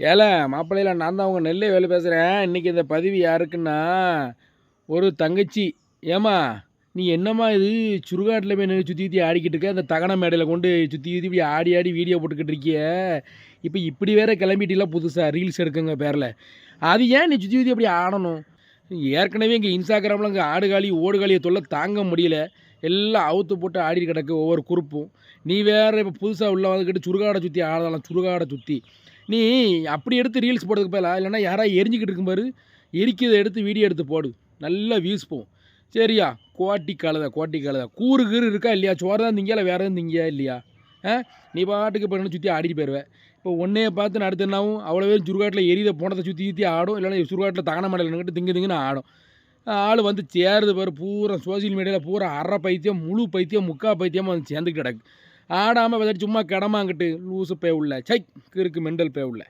ஏல மாப்பிள்ளையில் நான் தான் அவங்க நெல்லை வேலை பேசுகிறேன் இன்றைக்கி இந்த பதிவு யாருக்குன்னா ஒரு தங்கச்சி. ஏமா நீ என்னம்மா இது சுடுகாட்டில் போய் நின்று சுற்றி சுற்றி ஆடிக்கிட்டு இருக்க? அந்த தகன மேடையில் கொண்டு சுற்றி சுற்றி இப்படி ஆடி ஆடி வீடியோ போட்டுக்கிட்டு இருக்கிய. இப்போ இப்படி வேற கிளம்பிட்டிலாம் புதுசாக ரீல்ஸ் எடுக்குங்க பேரில். அது ஏன் நீ சுற்றி சுற்றி அப்படி ஆடணும்? ஏற்கனவே இங்கே இன்ஸ்டாகிராமில் இங்கே ஆடுகாலி ஓடுகாலியை தொல்லை தாங்க முடியல. எல்லாம் அவுத்து போட்டு ஆடி கிடக்கு ஒவ்வொரு குறிப்பும் நீ வேறு இப்போ புதுசாக உள்ள வந்துக்கிட்டு சுடுகாடை சுற்றி ஆடலாம் சுடுகாடை சுற்றி நீ அப்படி எடுத்து ரீல்ஸ் போடுறதுக்கு பதிலா இல்லைன்னா யாராவது எரிஞ்சிக்கிட்டு இருக்கும்பாரு எரிக்கிறத எடுத்து வீடியோ எடுத்து போடு. நல்லா வியூஸ் போகும் சரியா? கோட்டி கழுத கோட்டி கழுத. கூறு கீறு இருக்கா இல்லையா? சோறு தான் திங்கியா இல்லை வேறு எதுவும் திங்கியா இல்லையா? ஆ? நீ பாட்டுக்கு இப்போ சுற்றி ஆடிட்டு போயிடுவேன் இப்போ ஒன்றையே பார்த்து நான் அடுத்து என்னாவும் அவ்வளோ பேர் எரித போனதை சுற்றி சுற்றி ஆடும் இல்லைன்னா சுருகாட்டில் தகன மாடல் திங்கு திங்குன்னு ஆடும். ஆள் வந்து சேருது பாரு பூரா சோசியல் மீடியாவில் பூரா அரை பைத்தியம் முழு பைத்தியம் முக்கா பைத்தியமாக வந்து சேர்ந்துக்கிட்டு கிடக்கு. ஆடாமல் விதைச்சு சும்மா கிடமாங்கிட்டு லூசு பே உள்ள சை கிறுக்கு மெண்டல் பே உள்ள